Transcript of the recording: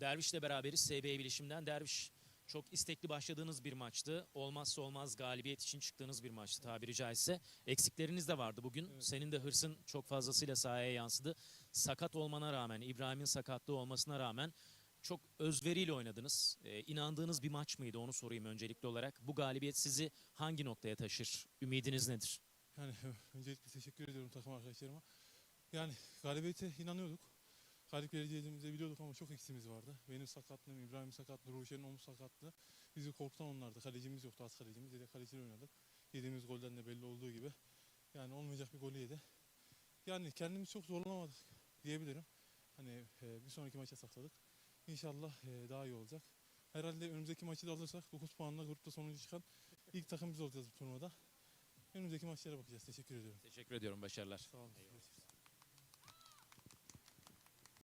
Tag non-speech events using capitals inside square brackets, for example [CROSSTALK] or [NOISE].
Derviş'le beraberiz SB Bilişim'den. Derviş çok istekli başladığınız bir maçtı. Olmazsa olmaz galibiyet için çıktığınız bir maçtı tabiri caizse. Eksikleriniz de vardı bugün. Evet. Senin de hırsın çok fazlasıyla sahaya yansıdı. Sakat olmana rağmen, İbrahim'in sakatlığı olmasına rağmen çok özveriyle oynadınız. Ee, inandığınız bir maç mıydı onu sorayım öncelikli olarak. Bu galibiyet sizi hangi noktaya taşır? Ümidiniz nedir? Yani [LAUGHS] öncelikle teşekkür ediyorum takım arkadaşlarıma. Yani galibiyete inanıyorduk. Galip geleceğimizi biliyorduk ama çok eksiğimiz vardı. Benim sakatlığım, İbrahim sakatlığı, Ruşen'in omuz sakatlığı. Bizi korkutan onlardı. Kalecimiz yoktu, az kalecimiz. Yedek kaleciyle oynadık. Yediğimiz golden de belli olduğu gibi. Yani olmayacak bir golü yedi. Yani kendimizi çok zorlamadık diyebilirim. Hani e, bir sonraki maça sakladık. İnşallah e, daha iyi olacak. Herhalde önümüzdeki maçı da alırsak 9 puanla grupta sonuncu çıkan ilk takım biz olacağız bu turnuvada. Önümüzdeki maçlara bakacağız. Teşekkür ediyorum. Teşekkür ediyorum. Başarılar. Sağ olun.